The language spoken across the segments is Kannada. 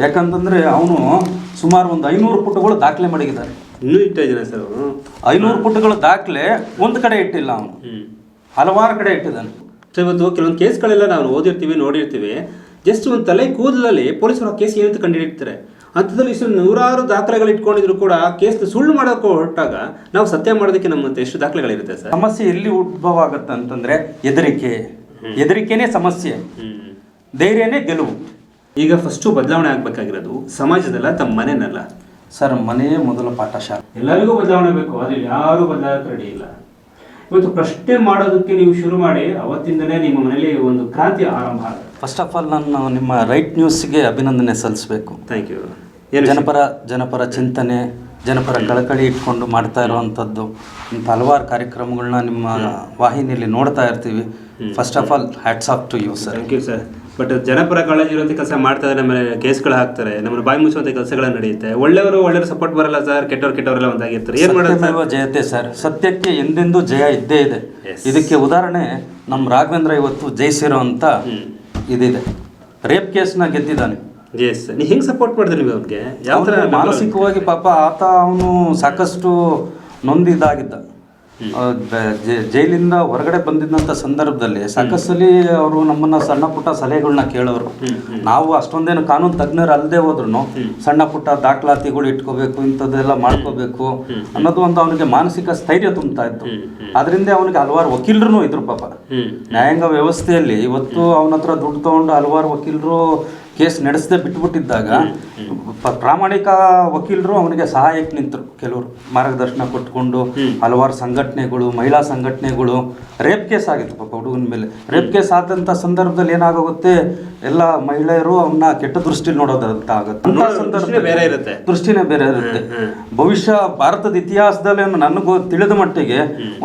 ಯಾಕಂತಂದ್ರೆ ಅವನು ಸುಮಾರು ಒಂದು ಐನೂರು ಪುಟಗಳು ದಾಖಲೆ ಮಾಡಿದ್ದಾರೆ ಇನ್ನೂ ಇಟ್ಟ ಸರ್ ಅವನು. ಐನೂರು ಪುಟಗಳ ದಾಖಲೆ ಒಂದು ಕಡೆ ಇಟ್ಟಿಲ್ಲ ಅವನು. ಹಲವಾರು ಕಡೆ ಇಟ್ಟಿದ್ದಾನೆ. ಸೊ ಇವತ್ತು ಕೆಲವೊಂದು ಕೇಸ್ಗಳೆಲ್ಲ ನಾವು ಓದಿರ್ತೀವಿ ನೋಡಿರ್ತೀವಿ. ಜಸ್ಟ್ ಒಂದು ತಲೆ ಕೂದಲಲ್ಲಿ ಪೊಲೀಸರು ಆ ಕೇಸ್ ಏನಂತ ಕಂಡುಹಿಡಿತಾರೆ ಅಂಥದ್ದಲ್ಲಿ ಇಷ್ಟು ನೂರಾರು ದಾಖಲೆಗಳು ಇಟ್ಕೊಂಡಿದ್ರು ಕೂಡ ಕೇಸ್ ಸುಳ್ಳು ಮಾಡೋಕೆ ಹೊರಟಾಗ ನಾವು ಸತ್ಯ ಮಾಡೋದಕ್ಕೆ ನಮ್ಮ ಎಷ್ಟು ದಾಖಲೆಗಳಿರುತ್ತೆ ಸರ್. ಸಮಸ್ಯೆ ಎಲ್ಲಿ ಉದ್ಭವ ಆಗುತ್ತೆ ಅಂತಂದ್ರೆ ಹೆದರಿಕೆ ಹೆದರಿಕೆನೇ ಸಮಸ್ಯೆ. ಧೈರ್ಯನೇ ಗೆಲುವು. ಈಗ ಫಸ್ಟು ಬದಲಾವಣೆ ಆಗಬೇಕಾಗಿರೋದು ಸಮಾಜದಲ್ಲ ತಮ್ಮ ಮನೆಯಲ್ಲ? ಸರ್ ಮನೆಯೇ ಮೊದಲ ಪಾಠಶಾಲೆ. ಎಲ್ಲರಿಗೂ ಬದಲಾವಣೆ ಬೇಕು ಆದರೆ ಯಾರು ಬದಲಾಗಕ್ಕೆ ರೆಡಿ ಇಲ್ಲ. ಇವತ್ತು ಪ್ರಶ್ನೆ ಮಾಡೋದಕ್ಕೆ ನೀವು ಶುರು ಮಾಡಿ ಅವತ್ತಿಂದಲೇ ನಿಮ್ಮ ಮನೆಯಲ್ಲಿ ಒಂದು ಕ್ರಾಂತಿ ಆರಂಭ ಆಗುತ್ತೆ. ಫಸ್ಟ್ ಆಫ್ ಆಲ್ ನಾನು ನಿಮ್ಮ ರೈಟ್ ನ್ಯೂಸ್ಗೆ ಅಭಿನಂದನೆ ಸಲ್ಲಿಸಬೇಕು. ಥ್ಯಾಂಕ್ ಯು ಏನು ಜನಪರ ಜನಪರ ಚಿಂತನೆ ಜನಪರ ಕಳಕಳಿ ಇಟ್ಕೊಂಡು ಮಾಡ್ತಾ ಇರುವಂಥದ್ದು ಇಂಥ ಹಲವಾರು ಕಾರ್ಯಕ್ರಮಗಳನ್ನ ನಿಮ್ಮ ವಾಹಿನಿಯಲ್ಲಿ ನೋಡ್ತಾ ಇರ್ತೀವಿ. First of all hats off to you sir thank you sir but ಜನಪರ ಕಾಳಜಿ ಇರುವಂಥ ಕೆಲಸ ಮಾಡ್ತಾ ನಮ್ಮ ಕೇಸ್ಗಳು ಹಾಕ್ತಾರೆ ನಮ್ಮನ್ನು ಬಾಯಿ ಮುಚ್ಚುವಂಥ ಕೆಲಸಗಳು ನಡೆಯುತ್ತೆ. ಒಳ್ಳೆಯವರು ಒಳ್ಳೆಯವರು ಸಪೋರ್ಟ್ ಬರಲ್ಲ ಸರ್ ಕೆಟ್ಟವ್ರು ಕೆಟ್ಟವರೆಲ್ಲ ಒಂದಾಗಿರ್ತಾರೆ. ಏನು ಮಾಡೋದು ಜಯತೆ ಸರ್ ಸತ್ಯಕ್ಕೆ ಎಂದೆಂದೂ ಜಯ ಇದ್ದೇ ಇದೆ. ಇದಕ್ಕೆ ಉದಾಹರಣೆ ನಮ್ಮ ರಾಘವೇಂದ್ರ ಇವತ್ತು ಜಯಿಸಿರೋ ಅಂತ ಇದಿದೆ. ರೇಪ್ ಕೇಸ್ನ ಗೆದ್ದಿದ್ದಾನೆ. ಎಸ್ ನೀ ಹೆಂಗೆ ಸಪೋರ್ಟ್ ಮಾಡಿದ್ರಿ ನೀವು ಅವ್ರಿಗೆ? ಯಾವ ಥರ ಮಾನಸಿಕವಾಗಿ ಪಾಪ ಆತ ಅವನು ಸಾಕಷ್ಟು ನೊಂದಿದ್ದಾಗಿದ್ದ. ಜೈಲಿಂದ ಹೊರಗಡೆ ಬಂದಿದ್ದಂಥ ಸಂದರ್ಭದಲ್ಲಿ ಸಾಕಷ್ಟಲ್ಲಿ ಅವರು ನಮ್ಮನ್ನ ಸಣ್ಣ ಪುಟ್ಟ ಸಲಹೆಗಳನ್ನ ಕೇಳೋರು. ನಾವು ಅಷ್ಟೊಂದೇನು ಕಾನೂನು ತಜ್ಞರು ಅಲ್ಲದೆ ಹೋದ್ರು ಸಣ್ಣ ಪುಟ್ಟ ದಾಖಲಾತಿಗಳು ಇಟ್ಕೋಬೇಕು ಇಂಥದ್ದೆಲ್ಲ ಮಾಡ್ಕೋಬೇಕು ಅನ್ನೋದು ಒಂದು ಅವನಿಗೆ ಮಾನಸಿಕ ಸ್ಥೈರ್ಯ ತುಂಬ್ತಾ ಇತ್ತು. ಅದರಿಂದ ಅವನಿಗೆ ಹಲವಾರು ವಕೀಲರು ಇದ್ರು ಪಾಪ. ನ್ಯಾಯಾಂಗ ವ್ಯವಸ್ಥೆಯಲ್ಲಿ ಇವತ್ತು ಅವನ ಹತ್ರ ದುಡ್ಡು ತಗೊಂಡು ಹಲವಾರು ವಕೀಲರು ಕೇಸ್ ನಡೆಸದೆ ಬಿಟ್ಬಿಟ್ಟಿದ್ದಾಗ ಪ್ರಾಮಾಣಿಕ ವಕೀಲರು ಅವನಿಗೆ ಸಹಾಯಕ್ಕೆ ನಿಂತರು. ಕೆಲವರು ಮಾರ್ಗದರ್ಶನ ಕೊಟ್ಕೊಂಡು ಹಲವಾರು ಸಂಘಟನೆಗಳು ಮಹಿಳಾ ಸಂಘಟನೆಗಳು ರೇಪ್ ಕೇಸ್ ಆಗಿತ್ತು ಪಾಪ ಹುಡುಗನ ಮೇಲೆ. ರೇಪ್ ಕೇಸ್ ಆದಂಥ ಸಂದರ್ಭದಲ್ಲಿ ಏನಾಗುತ್ತೆ ಎಲ್ಲ ಮಹಿಳೆಯರು ಅವನ್ನ ಕೆಟ್ಟ ದೃಷ್ಟಿಲಿ ನೋಡೋದಂತ ಆಗುತ್ತೆ ಬೇರೆ ಇರುತ್ತೆ. ದೃಷ್ಟಿನೇ ಬೇರೆ ಇರುತ್ತೆ. ಭವಿಷ್ಯ ಭಾರತದ ಇತಿಹಾಸದಲ್ಲಿ ನನಗೂ ತಿಳಿದ ಮಟ್ಟಿಗೆ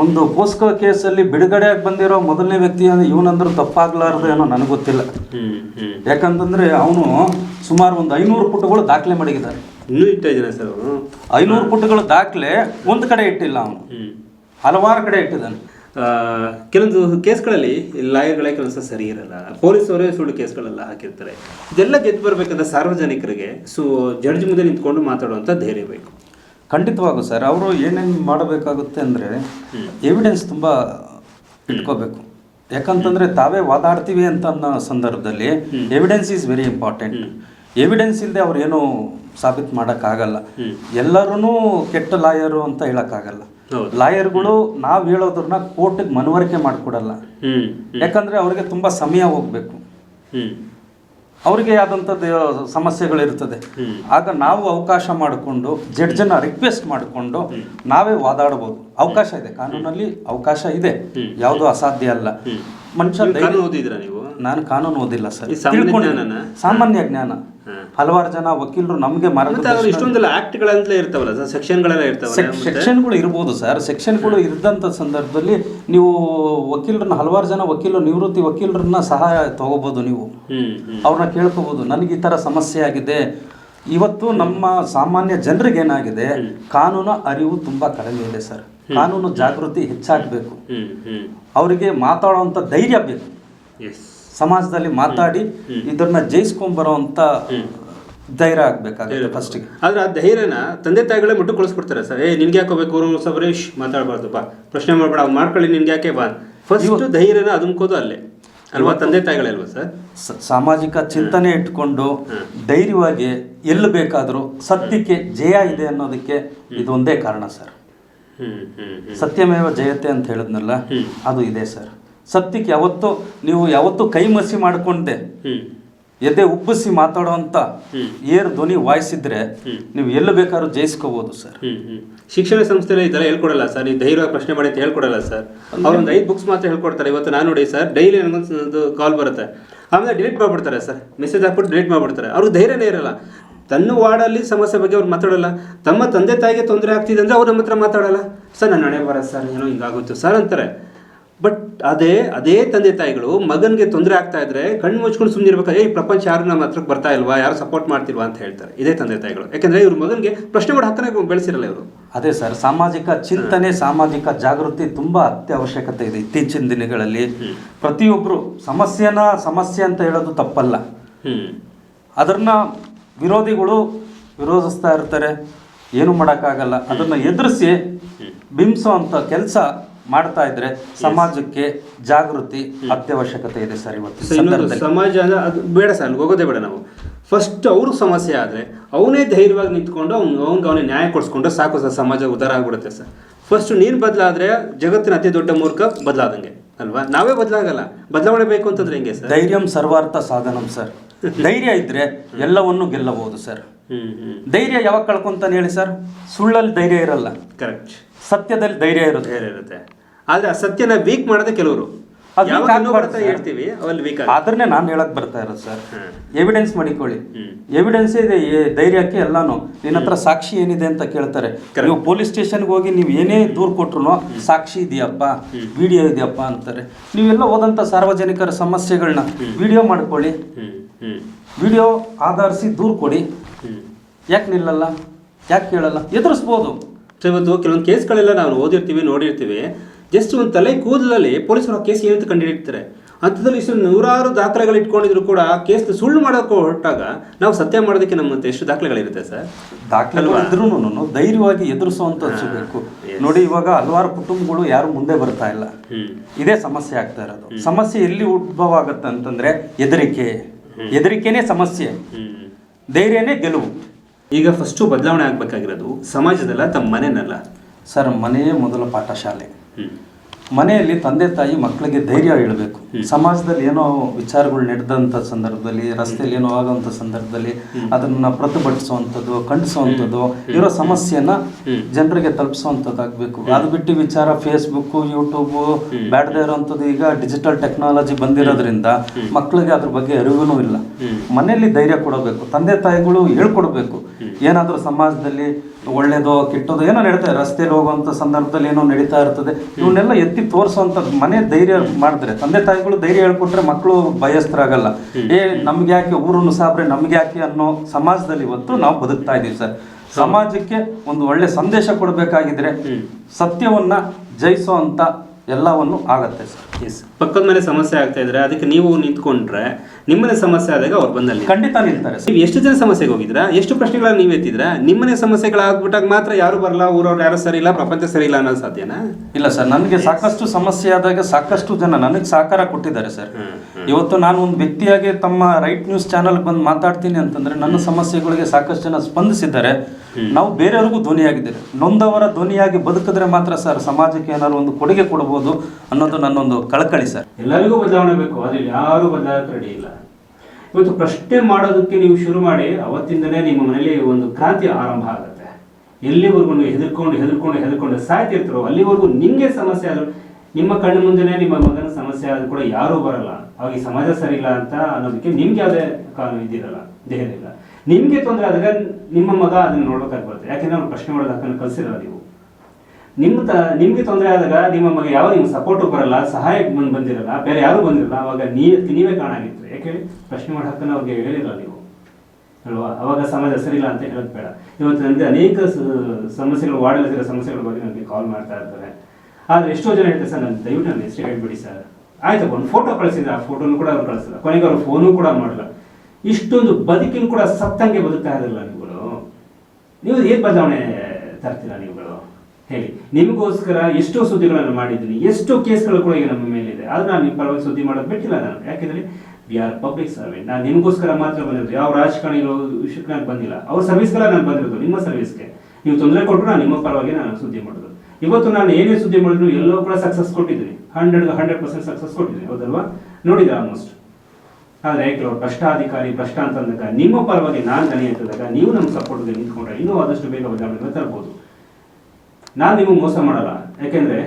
ಒಂದು ಪೋಸ್ಕೋ ಕೇಸಲ್ಲಿ ಬಿಡುಗಡೆಯಾಗಿ ಬಂದಿರೋ ಮೊದಲನೇ ವ್ಯಕ್ತಿ ಇವನಂದ್ರೂ ತಪ್ಪಾಗ್ಲಾರ್ದು ಏನೋ ನನಗೆ ಗೊತ್ತಿಲ್ಲ ಯಾಕಂತಂದ್ರೆ ಅವನು ಸುಮಾರು ಒಂದು ಐನೂರು ಪುಟಗಳು ದಾಖಲೆ ಮಾಡಿದ್ದಾರೆ. ಇನ್ನೂ ಇಟ್ಟ ಇದ್ದಾನೆ ಸರ್ ಅವನು? ಐನೂರು ಪುಟಗಳ ದಾಖಲೆ ಒಂದು ಕಡೆ ಇಟ್ಟಿಲ್ಲ ಅವನು. ಹಲವಾರು ಕಡೆ ಇಟ್ಟಿದ್ದಾನೆ. ಕೆಲವೊಂದು ಕೇಸ್ಗಳಲ್ಲಿ ಲಾಯರ್ಗಳೇ ಕೆಲಸ ಸರಿ ಇರಲ್ಲ. ಪೊಲೀಸವರೇ ಸುಳ್ಳು ಕೇಸ್ಗಳೆಲ್ಲ ಹಾಕಿರ್ತಾರೆ. ಇದೆಲ್ಲ ಗೆದ್ದು ಬರಬೇಕಂದ್ರೆ ಸಾರ್ವಜನಿಕರಿಗೆ ಸೊ ಜಡ್ಜ್ ಮುಂದೆ ನಿಂತ್ಕೊಂಡು ಮಾತಾಡುವಂಥ ಧೈರ್ಯ ಬೇಕು. ಖಂಡಿತವಾಗೂ ಸರ್ ಅವರು ಏನೇನು ಮಾಡಬೇಕಾಗುತ್ತೆ ಅಂದರೆ ಎವಿಡೆನ್ಸ್ ತುಂಬ ಇಟ್ಕೋಬೇಕು. ಯಾಕಂತಂದ್ರೆ ತಾವೇ ವಾದಾಡ್ತೀವಿ ಅಂತ ಅನ್ನೋ ಸಂದರ್ಭದಲ್ಲಿ evidence is very important evidence ಇಲ್ಲದೆ ಅವ್ರು ಏನು ಸಾಬೀತು ಮಾಡೋಕ್ಕಾಗಲ್ಲ. ಎಲ್ಲರೂ ಕೆಟ್ಟ ಲಾಯರು ಅಂತ ಹೇಳೋಕ್ಕಾಗಲ್ಲ. ಲಾಯರ್ಗಳು ನಾವು ಹೇಳೋದ್ರನ್ನ ಕೋರ್ಟಿಗೆ ಮನವರಿಕೆ ಮಾಡಿಕೊಡಲ್ಲ. ಯಾಕಂದ್ರೆ ಅವ್ರಿಗೆ ತುಂಬ ಸಮಯ ಹೋಗಬೇಕು. ಅವರಿಗೆ ಆದಂಥದ್ದು ಸಮಸ್ಯೆಗಳಿರ್ತದೆ ಆಗ ನಾವು ಅವಕಾಶ ಮಾಡಿಕೊಂಡು ಜಡ್ಜನ್ನ ರಿಕ್ವೆಸ್ಟ್ ಮಾಡಿಕೊಂಡು ನಾವೇ ವಾದಾಡಬಹುದು ಅವಕಾಶ ಇದೆ. ಕಾನೂನಲ್ಲಿ ಅವಕಾಶ ಇದೆ. ಯಾವುದು ಅಸಾಧ್ಯ ಅಲ್ಲ. ಮನುಷ್ಯ ನೀವು ನಾನು ಕಾನೂನು ಓದಿಲ್ಲ ಸರ್. ಸಾಮಾನ್ಯ ಜ್ಞಾನ. ಹಲವಾರು ಜನ ವಕೀಲರು ನಮಗೆ ಇಷ್ಟೊಂದೆಲ್ಲ ಆಕ್ಟ್ಗಳಂತಲೇ ಇರ್ತಾವಲ್ಲ ಸರ್? ಸೆಕ್ಷನ್ಗಳೆಲ್ಲ ಇರ್ತಾವಲ್ಲ ಮತ್ತೆ? ಸೆಕ್ಷನ್ಗಳು ಇರ್ಬೋದು ಸರ್. ಸೆಕ್ಷನ್ಗಳು ಇದ್ದಂಥ ಸಂದರ್ಭದಲ್ಲಿ ನೀವು ವಕೀಲರನ್ನ ಹಲವಾರು ಜನ ವಕೀಲರು ನಿವೃತ್ತಿ ವಕೀಲರನ್ನ ಸಹಾಯ ತಗೋಬೋದು ನೀವು. ಅವ್ರನ್ನ ಕೇಳ್ಕೋಬೋದು. ನನಗೆ ಈ ಥರ ಸಮಸ್ಯೆ ಆಗಿದೆ. ಇವತ್ತು ನಮ್ಮ ಸಾಮಾನ್ಯ ಜನರಿಗೆ ಏನಾಗಿದೆ? ಕಾನೂನು ಅರಿವು ತುಂಬ ಕಡಿಮೆ ಇದೆ ಸರ್. ಕಾನೂನು ಜಾಗೃತಿ ಹೆಚ್ಚಾಗಬೇಕು. ಅವರಿಗೆ ಮಾತಾಡುವಂಥ ಧೈರ್ಯ ಬೇಕು. ಎಸ್ ಸಮಾಜದಲ್ಲಿ ಮಾತಾಡಿ ಇದನ್ನ ಜಯಿಸ್ಕೊಂಬರೋವಂಥ ಧೈರ್ಯ ಆಗಬೇಕಾಗುತ್ತೆ ಫಸ್ಟಿಗೆ ಆದ್ರೆ ಆ ಧೈರ್ಯನ ತಂದೆ ತಾಯಿಗಳೇ ಮುಟ್ಟು ಕಳಿಸ್ಬಿಡ್ತಾರೆ ಸರ್. ಏ ನಿನ್ಗೆ ಯಾಕೋಬೇಕು ಅವರು ಸಬರೇಶ್ ಮಾತಾಡಬಾರ್ದು ಬಾ. ಪ್ರಶ್ನೆ ಮಾಡಬೇಡ ಅವ್ನು ಮಾಡ್ಕೊಳ್ಳಿ ನಿನ್ಗೆ ಯಾಕೆ ಬಾ ಫಸ್ಟ್ ಧೈರ್ಯನ ಅದುಮ್ಕೋದು ಅಲ್ಲೇ. ಅಲ್ವಾ ತಂದೆ ತಾಯಿಗಳೇ ಅಲ್ವಾ ಸರ್ ಸಾಮಾಜಿಕ ಚಿಂತನೆ ಇಟ್ಕೊಂಡು ಧೈರ್ಯವಾಗಿ ಎಲ್ಲಿ ಬೇಕಾದರೂ ಸತ್ಯಕ್ಕೆ ಜಯ ಇದೆ ಅನ್ನೋದಕ್ಕೆ ಇದೊಂದೇ ಕಾರಣ ಸರ್. ಸತ್ಯಮೇವ ಜಯತೆ ಅಂತ ಹೇಳಿದ್ನಲ್ಲ ಅದು ಇದೆ ಸರ್. ಸತ್ಯಕ್ಕೆ ಯಾವತ್ತೂ ನೀವು ಯಾವತ್ತೂ ಕೈ ಮಸಿ ಮಾಡ್ಕೊಂಡೆ ಎದೆ ಉಬ್ಬಿಸಿ ಮಾತಾಡುವಂತ ಏರ್ ಧ್ವನಿ ವಾಯಿಸಿದ್ರೆ ನೀವು ಎಲ್ಲಿ ಬೇಕಾದ್ರೂ ಜಯಿಸ್ಕೋಬಹುದು ಸರ್. ಶಿಕ್ಷಣ ಸಂಸ್ಥೆ ಇದೆಲ್ಲ ಹೇಳ್ಕೊಡಲ್ಲ ಸರ್ ನೀವು ಧೈರ್ಯ ಪ್ರಶ್ನೆ ಮಾಡಿ ಅಂತ ಹೇಳ್ಕೊಡಲ್ಲ ಸರ್. ಅವ್ರೊಂದು ಐದು ಬುಕ್ಸ್ ಮಾತ್ರ ಹೇಳ್ಕೊಡ್ತಾರೆ. ಇವತ್ತು ನಾನು ನೋಡಿ ಸರ್ ಡೈಲಿ ನನಗೊಂದು ಕಾಲ್ ಬರುತ್ತೆ. ಆಮೇಲೆ ಡಿಲೀಟ್ ಮಾಡ್ಬಿಡ್ತಾರೆ ಸರ್. ಮೆಸೇಜ್ ಹಾಕ್ಬಿಟ್ಟು ಡಿಲೀಟ್ ಮಾಡ್ಬಿಡ್ತಾರೆ. ಅವ್ರಿಗೆ ಧೈರ್ಯನೇ ಇರಲ್ಲ. ತನ್ನ ವಾರ್ಡಲ್ಲಿ ಸಮಸ್ಯೆ ಬಗ್ಗೆ ಅವ್ರು ಮಾತಾಡಲ್ಲ. ತಮ್ಮ ತಂದೆ ತಾಯಿಗೆ ತೊಂದರೆ ಆಗ್ತಿದೆ ಅಂದರೆ ಅವ್ರ ನಮ್ಮ ಹತ್ರ ಮಾತಾಡಲ್ಲ. ಸರ್ ನನ್ನ ಹಣೆ ಬರ ಸರ್ ಏನೋ ಹಿಂಗಾಗುತ್ತೆ ಸರ್ ಅಂತಾರೆ. ಬಟ್ ಅದೇ ಅದೇ ತಂದೆ ತಾಯಿಗಳು ಮಗನಿಗೆ ತೊಂದರೆ ಆಗ್ತಾ ಇದ್ರೆ ಕಣ್ಣು ಮುಚ್ಕೊಂಡು ಸುಮ್ಮನೆ ಇರ್ಬೇಕಾದ್ರೆ ಈ ಪ್ರಪಂಚ ಯಾರು ನಮ್ಮ ಹತ್ರಕ್ಕೆ ಬರ್ತಾ ಇಲ್ವಾ? ಯಾರು ಸಪೋರ್ಟ್ ಮಾಡ್ತಿಲ್ವಾ? ಅಂತ ಹೇಳ್ತಾರೆ. ಇದೇ ತಂದೆ ತಾಯಿಗಳು. ಯಾಕಂದ್ರೆ ಇವ್ರ ಮಗನಿಗೆ ಪ್ರಶ್ನೆ ಮಾಡಿ ಹಕ್ಕನೆ ಬೆಳೆಸಿರಲ್ಲ ಇವರು. ಅದೇ ಸರ್ ಸಾಮಾಜಿಕ ಚಿಂತನೆ ಸಾಮಾಜಿಕ ಜಾಗೃತಿ ತುಂಬ ಅತ್ಯವಶ್ಯಕತೆ ಇದೆ ಇತ್ತೀಚಿನ ದಿನಗಳಲ್ಲಿ. ಪ್ರತಿಯೊಬ್ಬರು ಸಮಸ್ಯೆನ ಸಮಸ್ಯೆ ಅಂತ ಹೇಳೋದು ತಪ್ಪಲ್ಲ. ಅದನ್ನ ವಿರೋಧಿಗಳು ವಿರೋಧಿಸ್ತಾ ಇರ್ತಾರೆ. ಏನು ಮಾಡೋಕ್ಕಾಗಲ್ಲ. ಅದನ್ನು ಎದುರಿಸಿ ಬಿಂಬಿಸೋ ಅಂತ ಕೆಲಸ ಮಾಡ್ತಾ ಇದ್ರೆ ಸಮಾಜಕ್ಕೆ ಜಾಗೃತಿ ಅತ್ಯವಶ್ಯಕತೆ ಇದೆ ಸರ್ ಇವತ್ತು ಸೊ ಇನ್ನೊಂದು ಸಂದರ್ಭದಲ್ಲಿ. ಸಮಾಜ ಅಂದ್ರೆ ಅದು ಬೇಡ ಸರ್ ಅಲ್ಲಿಗೆ ಹೋಗೋದೇ ಬೇಡ ನಾವು. ಫಸ್ಟ್ ಅವ್ರಿಗೆ ಸಮಸ್ಯೆ ಆದರೆ ಅವನೇ ಧೈರ್ಯವಾಗಿ ನಿಂತ್ಕೊಂಡು ಅವ್ನು ಅವ್ನಿಗೆ ಅವನೇ ನ್ಯಾಯ ಕೊಡಿಸ್ಕೊಂಡು ಸಾಕು ಸರ್ ಸಮಾಜ ಉದ್ಧಾರ ಆಗ್ಬಿಡುತ್ತೆ ಸರ್. ಫಸ್ಟ್ ನೀನು ಬದಲಾದ್ರೆ ಜಗತ್ತಿನ ಅತಿ ದೊಡ್ಡ ಮೂರ್ಖ ಬದಲಾದಂಗೆ ಅಲ್ವಾ? ನಾವೇ ಬದಲಾಗಲ್ಲ. ಬದಲಾವಣೆ ಬೇಕು ಅಂತಂದ್ರೆ ಹೆಂಗೆ ಸರ್? ಧೈರ್ಯಂ ಸರ್ವಾರ್ಥ ಸಾಧನಂ ಸರ್. ಧೈರ್ಯ ಇದ್ರೆ ಎಲ್ಲವನ್ನು ಗೆಲ್ಲಬಹುದು ಸರ್. ಹ್ಮ್ ಹ್ಮ್. ಧೈರ್ಯ ಯಾವಾಗ ಕಳ್ಕೊಂತಾನೆ ಹೇಳಿ ಸರ್? ಸುಳ್ಳಲ್ಲಿ ಧೈರ್ಯ ಇರಲ್ಲ. ಕರೆಕ್ಟ್ ಸತ್ಯದಲ್ಲಿ ಧೈರ್ಯ ಇರುತ್ತೆ. ಧೈರ್ಯ ಇರುತ್ತೆ. ಆದ್ರೆ ಆ ಸತ್ಯನ ವೀಕ್ ಮಾಡೋದೇ ಕೆಲವರು. ಅದು weak ಯಾವಾಗ ಆಗ್ಬಾರ್ದು ಇನ್ನೊಬ್ರ ಹತ್ರ ಸರ್. ಹೇಳ್ತೀವಿ ಅವಲ್ಲಿ ವೀಕ್ ಅದನ್ನೇ ನಾನು ಹೇಳಕ್ ಬರ್ತಾ ಇರೋದು ಸರ್. ಎವಿಡೆನ್ಸ್ ಮಾಡಿಕೊಳ್ಳಿ. ಎವಿಡೆನ್ಸ್ ಇದೆ ಧೈರ್ಯಕ್ಕೆ ಎಲ್ಲಾನು. ನಿನ್ನ ಹತ್ರ ಸಾಕ್ಷಿ ಏನಿದೆ ಅಂತ ಕೇಳ್ತಾರೆ. ನೀವು ಪೊಲೀಸ್ ಸ್ಟೇಷನ್ಗೆ ಹೋಗಿ ನೀವು ಏನೇ ದೂರು ಕೊಟ್ರು ಸಾಕ್ಷಿ ಇದೆಯಪ್ಪ ವಿಡಿಯೋ ಇದೆಯಪ್ಪ ಅಂತಾರೆ. ನೀವೆಲ್ಲ ಹೋದಂಥ ಸಾರ್ವಜನಿಕರ ಸಮಸ್ಯೆಗಳನ್ನ ವಿಡಿಯೋ ಮಾಡ್ಕೊಳ್ಳಿ. ಹ್ಮ್. ಹ್ಮ್. ವಿಡಿಯೋ ಆಧರಿಸಿ ದೂರು ಕೊಡಿ. ಹ್ಮ್. ಯಾಕೆ ನಿಲ್ಲಲ್ಲ? ಯಾಕೆ ಕೇಳಲ್ಲ? ಎದುರಿಸ್ಬೋದು. ಸೊ ಇವತ್ತು ಕೆಲವೊಂದು ಕೇಸ್ಗಳೆಲ್ಲ ನಾವು ಓದಿರ್ತೀವಿ ನೋಡಿರ್ತೀವಿ. ಜಸ್ಟ್ ಒಂದು ತಲೆ ಕೂದಲಲ್ಲಿ ಪೊಲೀಸರು ಆ ಕೇಸ್ ಏನಂತ ಕಂಡುಹಿಡಿತಾರೆ. ಅಂಥದ್ರಲ್ಲಿ ಇಷ್ಟು ನೂರಾರು ದಾಖಲೆಗಳು ಇಟ್ಕೊಂಡಿದ್ರು ಕೂಡ ಕೇಸ್ ಸುಳ್ಳು ಮಾಡೋಕೆ ಹೊರಟಾಗ ನಾವು ಸತ್ಯ ಮಾಡೋದಕ್ಕೆ ನಮ್ಮ ಹತ್ರ ಎಷ್ಟು ದಾಖಲೆಗಳಿರುತ್ತೆ ಸರ್? ದಾಖಲೆಗಳು ಇದ್ರೂ ಧೈರ್ಯವಾಗಿ ಎದುರಿಸುವಂಥದ್ದು ಬೇಕು ನೋಡಿ ಇವಾಗ ಹಲವಾರು ಕುಟುಂಬಗಳು ಯಾರು ಮುಂದೆ ಬರ್ತಾ ಇಲ್ಲ. ಇದೇ ಸಮಸ್ಯೆ ಆಗ್ತಾ ಇರೋದು. ಸಮಸ್ಯೆ ಎಲ್ಲಿ ಉದ್ಭವ ಆಗುತ್ತೆ ಅಂತಂದ್ರೆ ಹೆದರಿಕೆ ಹೆದರಿಕೆನೇ ಸಮಸ್ಯೆ. ಧೈರ್ಯನೇ ಗೆಲುವು. ಈಗ ಫಸ್ಟು ಬದಲಾವಣೆ ಆಗಬೇಕಾಗಿರೋದು ಸಮಾಜದಲ್ಲ ತಮ್ಮ ಮನೆಯಲ್ಲ? ಸರ್ ಮನೆಯೇ ಮೊದಲ ಪಾಠಶಾಲೆ. ಮನೆಯಲ್ಲಿ ತಂದೆ ತಾಯಿ ಮಕ್ಕಳಿಗೆ ಧೈರ್ಯ ಹೇಳಬೇಕು. ಸಮಾಜದಲ್ಲಿ ಏನೋ ವಿಚಾರಗಳು ನಡೆದಂಥ ಸಂದರ್ಭದಲ್ಲಿ ರಸ್ತೆಯಲ್ಲಿ ಏನೋ ಆಗೋಂಥ ಸಂದರ್ಭದಲ್ಲಿ ಅದನ್ನ ಪ್ರತಿಭಟಿಸುವಂಥದ್ದು ಖಂಡಿಸುವಂಥದ್ದು ಇರೋ ಸಮಸ್ಯೆನ ಜನರಿಗೆ ತಲುಪಿಸುವಂಥದ್ದಾಗಬೇಕು. ಅದು ಬಿಟ್ಟು ವಿಚಾರ ಫೇಸ್ಬುಕ್ಕು ಯೂಟ್ಯೂಬು ಬ್ಯಾಡದೇ ಇರೋವಂಥದ್ದು ಈಗ ಡಿಜಿಟಲ್ ಟೆಕ್ನಾಲಜಿ ಬಂದಿರೋದ್ರಿಂದ ಮಕ್ಕಳಿಗೆ ಅದ್ರ ಬಗ್ಗೆ ಅರಿವೂ ಇಲ್ಲ. ಮನೆಯಲ್ಲಿ ಧೈರ್ಯ ಕೊಡಬೇಕು. ತಂದೆ ತಾಯಿಗಳು ಹೇಳ್ಕೊಡ್ಬೇಕು. ಏನಾದರೂ ಸಮಾಜದಲ್ಲಿ ಒಳ್ಳೇದೋ ಕೆಟ್ಟದೋ ಏನೋ ನಡೀತಾ ರಸ್ತೆಯಲ್ಲಿ ಹೋಗುವಂಥ ಸಂದರ್ಭದಲ್ಲಿ ಏನೋ ನಡೀತಾ ಇರ್ತದೆ. ಇವನ್ನೆಲ್ಲ ಎತ್ತಿ ತೋರಿಸುವಂಥದ್ದು ಮನೆ ಧೈರ್ಯ ಮಾಡಿದ್ರೆ ತಂದೆ ತಾಯಿಗಳು ಧೈರ್ಯ ಹೇಳ್ಕೊಟ್ರೆ ಮಕ್ಕಳು ಭಯಸ್ಥರಾಗಲ್ಲ ಏ ನಮ್ಗೆ ಯಾಕೆ ಊರನ್ನು ಸಾಬ್ರೆ ನಮ್ಗೆ ಯಾಕೆ ಅನ್ನೋ ಸಮಾಜದಲ್ಲಿ ಇವತ್ತು ನಾವು ಬದುಕ್ತಾ ಇದೀವಿ ಸರ್. ಸಮಾಜಕ್ಕೆ ಒಂದು ಒಳ್ಳೆ ಸಂದೇಶ ಕೊಡಬೇಕಾಗಿದ್ರೆ ಸತ್ಯವನ್ನ ಜಯಿಸೋ ಅಂತ ಎಲ್ಲವನ್ನು ಆಗತ್ತೆ ಸರ್. ಎಸ್ ಪಕ್ಕದ ಮನೆ ಸಮಸ್ಯೆ ಆಗ್ತಾ ಇದ್ರೆ ಅದಕ್ಕೆ ನೀವು ನಿಂತ್ಕೊಂಡ್ರೆ ನಿಮ್ಮನೆ ಸಮಸ್ಯೆ ಆದಾಗ ಅವ್ರು ಬಂದಲ್ಲಿ. ಖಂಡಿತ ನಿಲ್ತಾರೆ ಸರ್. ನೀವು ಎಷ್ಟು ಜನ ಸಮಸ್ಯೆಗೆ ಹೋಗಿದ್ರಾ ಎಷ್ಟು ಪ್ರಶ್ನೆಗಳನ್ನ ನೀವು ಎತ್ತಿದ್ರಾ ನಿಮ್ಮನೆ ಸಮಸ್ಯೆಗಳಾಗ್ಬಿಟ್ಟಾಗ ಮಾತ್ರ ಯಾರು ಬರಲ್ಲ ಊರವ್ರು ಯಾರು ಸರಿ ಇಲ್ಲ ಪ್ರಪಂಚ ಸರಿ ಇಲ್ಲ ಅನ್ನೋದು ಸಾಧ್ಯನಾ? ಇಲ್ಲ ಸರ್ ನನಗೆ ಸಾಕಷ್ಟು ಸಮಸ್ಯೆ ಆದಾಗ ಸಾಕಷ್ಟು ಜನ ನನಗೆ ಸಹಕಾರ ಕೊಟ್ಟಿದ್ದಾರೆ ಸರ್. ಇವತ್ತು ನಾನು ಒಂದು ವ್ಯಕ್ತಿಯಾಗಿ ತಮ್ಮ ರೈಟ್ ನ್ಯೂಸ್ ಚಾನಲ್ ಬಂದು ಮಾತಾಡ್ತೀನಿ ಅಂತಂದ್ರೆ ನನ್ನ ಸಮಸ್ಯೆಗಳಿಗೆ ಸಾಕಷ್ಟು ಜನ ಸ್ಪಂದಿಸಿದ್ದಾರೆ. ನಾವು ಬೇರೆಯವ್ರಿಗೂ ಧ್ವನಿಯಾಗಿದ್ದೇವೆ. ನೊಂದವರ ಧ್ವನಿಯಾಗಿ ಬದುಕಿದ್ರೆ ಮಾತ್ರ ಸರ್ ಸಮಾಜಕ್ಕೆ ಏನಾದ್ರು ಒಂದು ಕೊಡುಗೆ ಕೊಡಬಹುದು ಅನ್ನೋದು ನನ್ನೊಂದು ಕಳಕಳಿ ಸರ್. ಎಲ್ಲರಿಗೂ ಬದಲಾವಣೆ ಬೇಕು ಅದ್ರಲ್ಲಿ ಯಾರು ಬದಲಾಗಕ್ಕೆ ರೆಡಿ ಇಲ್ಲ. ಇವತ್ತು ಪ್ರಶ್ನೆ ಮಾಡೋದಕ್ಕೆ ನೀವು ಶುರು ಮಾಡಿ, ಅವತ್ತಿಂದಲೇ ನಿಮ್ಮ ಮನೆಯಲ್ಲಿ ಒಂದು ಕ್ರಾಂತಿ ಆರಂಭ ಆಗುತ್ತೆ. ಎಲ್ಲಿವರೆಗೂ ನೀವು ಹೆದರ್ಕೊಂಡು ಹೆದರ್ಕೊಂಡು ಹೆದರ್ಕೊಂಡು ಸಾಯ್ತಿರ್ತಾರೋ, ಅಲ್ಲಿವರೆಗೂ ನಿಮಗೆ ಸಮಸ್ಯೆ ಆದರೂ, ನಿಮ್ಮ ಕಣ್ಣು ಮುಂದೆನೇ ನಿಮ್ಮ ಮಗನ ಸಮಸ್ಯೆ ಆದರೂ ಕೂಡ ಯಾರೂ ಬರಲ್ಲ. ಅವಾಗ ಸಮಾಜ ಸರಿ ಇಲ್ಲ ಅಂತ ಅನ್ನೋದಕ್ಕೆ ನಿಮ್ಗೆ ಯಾವುದೇ ಕಾಲು ಇದ್ದಿರಲ್ಲ, ದೇಹದಿಲ್ಲ ನಿಮಗೆ ತೊಂದರೆ ಆದಾಗ ನಿಮ್ಮ ಮಗ ಅದನ್ನ ನೋಡ್ಬೇಕಾಗಿ ಬರುತ್ತೆ ಯಾಕೆಂದ್ರೆ ಅವ್ರು ಪ್ರಶ್ನೆ ಮಾಡೋದು ಹಾಕೊಂಡು ಕಲಿಸಿರಲ್ಲ ನೀವು. ನಿಮ್ಮ ತ, ನಿಮಗೆ ತೊಂದರೆ ಆದಾಗ ನಿಮ್ಮ ಮಗ ಯಾವ ನಿಮ್ಮ ಸಪೋರ್ಟು ಬರಲ್ಲ ಸಹಾಯಕ್ಕೆ ಬಂದು, ಬಂದಿರಲ್ಲ, ಬೇರೆ ಯಾರು ಬಂದಿರಲ್ಲ, ಅವಾಗ ನೀವೇ ನೀವೇ ಕಾಣಾಗಿತ್ತು ಯಾಕೆ ಹೇಳಿ? ಪ್ರಶ್ನೆ ಮಾಡಿ ಹಕ್ಕನ್ನು ಅವ್ರಿಗೆ ಹೇಳಿರಲ್ಲ ನೀವು. ಅಲ್ವಾ? ಅವಾಗ ಸಮಾಜ ಸರಿಯಿಲ್ಲ ಅಂತ ಹೇಳೋದು ಬೇಡ. ಇವತ್ತು ನನಗೆ ಅನೇಕ ಸಮಸ್ಯೆಗಳು ವಾರ್ಡಲ್ಲಿರೋ ಸಮಸ್ಯೆಗಳ ಬಗ್ಗೆ ನನಗೆ ಕಾಲ್ ಮಾಡ್ತಾ ಇರ್ತಾರೆ. ಆದರೆ ಎಷ್ಟೋ ಜನ ಹೇಳ್ತಾರೆ, ಸರ್ ನನ್ನ ದಯವಿಟ್ಟು ನನ್ನ ಹೆಸರು ಹೇಳ್ಬಿಡಿ, ಸರ್. ಆಯ್ತು, ಒಂದು ಫೋಟೋ ಕಳಿಸಿದ್ರೆ ಆ ಫೋಟೋನು ಕೂಡ ಅವ್ರು ಕಳಿಸಿಲ್ಲ. ಕೊನೆಗೆ ಅವ್ರು ಫೋನು ಕೂಡ ಮಾಡಲ್ಲ ಇಷ್ಟೊಂದು ಬದುಕಿನ ಕೂಡ ಸತ್ತಂಗೆ ಬದುಕ್ತಾ ಇರಲ್ಲ ನೀವುಗಳು. ನೀವು ಏನು ಬದಲಾವಣೆ ತರ್ತೀರಾ ನೀವುಗಳು? ಹೇಳಿ. ನಿಮಗೋಸ್ಕರ ಎಷ್ಟೋ ಸುದ್ದಿಗಳನ್ನು ಮಾಡಿದ್ದೀನಿ. ಎಷ್ಟೋ ಕೇಸ್ಗಳು ಕೂಡ ಈಗ ನಮ್ಮ ಮೇಲಿದೆ. ಆದ್ರೆ ನಾನು ನಿಮ್ಮ ಪರವಾಗಿ ಸುದ್ದಿ ಮಾಡೋದು ಬಿಟ್ಟಿಲ್ಲ ನಾನು. ಯಾಕೆಂದರೆ ವಿ ಆರ್ ಪಬ್ಲಿಕ್ ಸರ್ವೆಂಟ್ ನಾನು ನಿಮಗೋಸ್ಕರ ಮಾತ್ರ ಬಂದಿರೋದು. ಯಾವ ರಾಜಕಾರಣಿಗಳು ವಿಷಯಕ್ಕೆ ನಾನು ಬಂದಿಲ್ಲ. ಅವ್ರ ಸರ್ವಿಸ್ಗೆಲ್ಲ ನಾನು ಬಂದಿರೋದು ನಿಮ್ಮ ಸರ್ವಿಸ್ಗೆ ನೀವು ತೊಂದರೆ ಕೊಟ್ಟರು ನಾನು ನಿಮ್ಮ ಪರವಾಗಿ ನಾನು ಸುದ್ದಿ ಮಾಡೋದು. ಇವತ್ತು ನಾನು ಏನೇ ಸುದ್ದಿ ಮಾಡಿದ್ರು ಎಲ್ಲೋ ಕೂಡ ಸಕ್ಸಸ್ ಕೊಟ್ಟಿದ್ದೀನಿ. ಹಂಡ್ರೆಡ್ ಹಂಡ್ರೆಡ್ ಪರ್ಸೆಂಟ್ ಸಕ್ಸಸ್ ಕೊಟ್ಟಿದ್ದೀನಿ. ಹೌದಲ್ವಾ? ನೋಡಿದ್ರೆ ಆಲ್ಮೋಸ್ಟ್ ಆದರೆ ಕೆಲವರು ಭ್ರಷ್ಟಾಧಿಕಾರಿ ಭ್ರಷ್ಟ ಅಂತಂದಾಗ ನಿಮ್ಮ ಪರವಾಗಿ ನಾನು ದನಿ ಅಂತಂದಾಗ ನೀವು ನಮ್ಮ ಸಪೋರ್ಟ್ಗೆ ನಿಂತ್ಕೊಂಡ್ರೆ ಇನ್ನೂ ಆದಷ್ಟು ಬೇಗ ಬದಲಾವಣೆಗಳು ತರ್ಬೋದು. ನಾನು ನಿಮಗೆ ಮೋಸ ಮಾಡಲ್ಲ. ಯಾಕೆಂದರೆ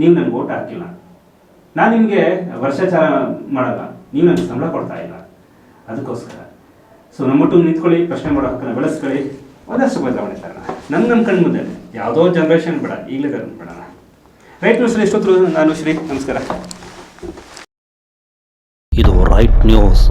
ನೀವು ನನಗೆ ಓಟ್ ಹಾಕಿಲ್ಲ. ನಾನು ನಿಮಗೆ ವರ್ಷಾಚಾರ ಮಾಡಲ್ಲ. ನೀವು ನನಗೆ ಸಂಬಳ ಕೊಡ್ತಾ ಇಲ್ಲ. ಅದಕ್ಕೋಸ್ಕರ. ಸೊ ನಮ್ಮಟ್ಟು ನಿಂತ್ಕೊಳ್ಳಿ, ಪ್ರಶ್ನೆ ಮಾಡೋ ಹಕ್ಕನ್ನು ಬೆಳೆಸ್ಕೊಳ್ಳಿ. ಒಂದಷ್ಟು ಬದಲಾವಣೆ ತರೋಣ. ನಮ್ಮ ನಮ್ಮ ಕಣ್ಣು ಮುಂದೆ ಯಾವುದೋ ಜನ್ರೇಷನ್ ಬೇಡ, ಈಗಲೇ ಬಿಡೋಣ. ರೈಟ್ ನ್ಯೂಸ್ ಎಷ್ಟೊತ್ತು ನಾನು ಶ್ರೀ ನಮಸ್ಕಾರ. ಇದು ರೈಟ್ ನ್ಯೂಸ್